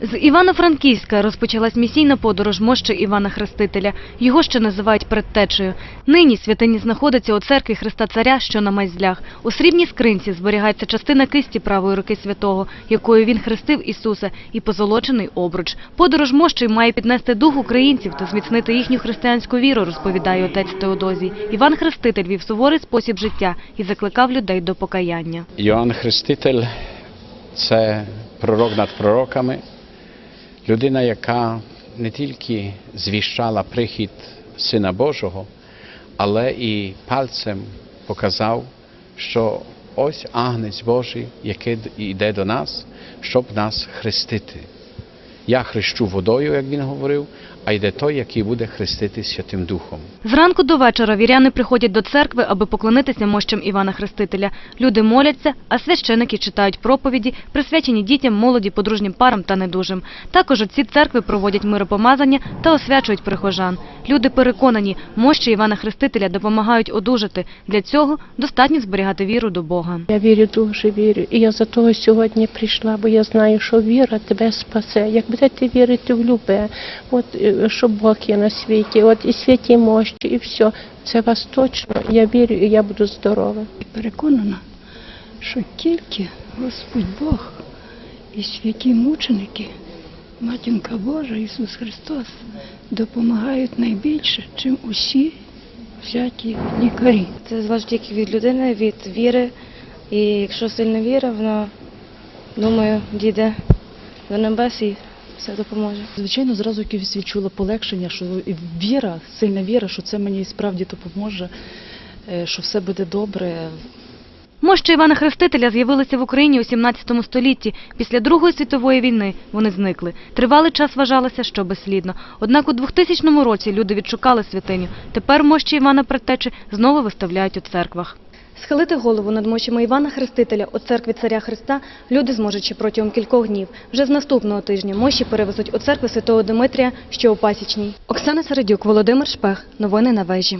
З Івано-Франківська розпочалась місійна подорож мощі Івана Хрестителя. Його ще називають предтечею. Нині святині знаходиться у церкві Христа Царя, що на Майзлях. У срібній скринці зберігається частина кисті правої руки святого, якою він хрестив Ісуса, і позолочений обруч. Подорож мощі має піднести дух українців та зміцнити їхню християнську віру, розповідає отець Теодозій. Іван Хреститель вів суворий спосіб життя і закликав людей до покаяння. Йоанн Хреститель це пророк над пророками, людина, яка не тільки звіщала прихід Сина Божого, але і пальцем показав, що ось агнець Божий, який йде до нас, щоб нас хрестити. Я хрещу водою, як він говорив, а йде той, який буде хрестити Святим Духом. Зранку до вечора віряни приходять до церкви, аби поклонитися мощам Івана Хрестителя. Люди моляться, а священики читають проповіді, присвячені дітям, молоді, подружнім парам та недужим. Також отці церкви проводять миропомазання та освячують прихожан. Люди переконані, мощі Івана Хрестителя допомагають одужати. Для цього достатньо зберігати віру до Бога. Я вірю, дуже вірю. І я за того сьогодні прийшла, бо я знаю, що віра тебе спасе. Як будете вірити в любе, от е, що Бог є на світі, от і святі мощі, і все. Це вас точно. Я вірю, і я буду здорова. Переконана, що тільки Господь Бог і святі мученики, Матінка Божа, Ісус Христос, допомагають найбільше, чим усі взяті лікарі. Це залежить тільки від людини, від віри. І якщо сильна віра, вона, думаю, дійде до небес і все допоможе. Звичайно, зразу якось відчула полегшення, що і віра, сильна віра, що це мені справді допоможе, е, що все буде добре. Мощі Івана Хрестителя з'явилися в Україні у 17 столітті. Після Другої світової війни вони зникли. Тривалий час вважалося, що безслідно. Однак у 2000 році люди відшукали святиню. Тепер мощі Івана Предтечі знову виставляють у церквах. Схилити голову над мощами Івана Хрестителя у церкві Царя Христа люди зможуть ще протягом кількох днів. Вже з наступного тижня мощі перевезуть у церкву Святого Димитрія, що у Пасічній. Оксана Середюк, Володимир Шпех. Новини на вежі.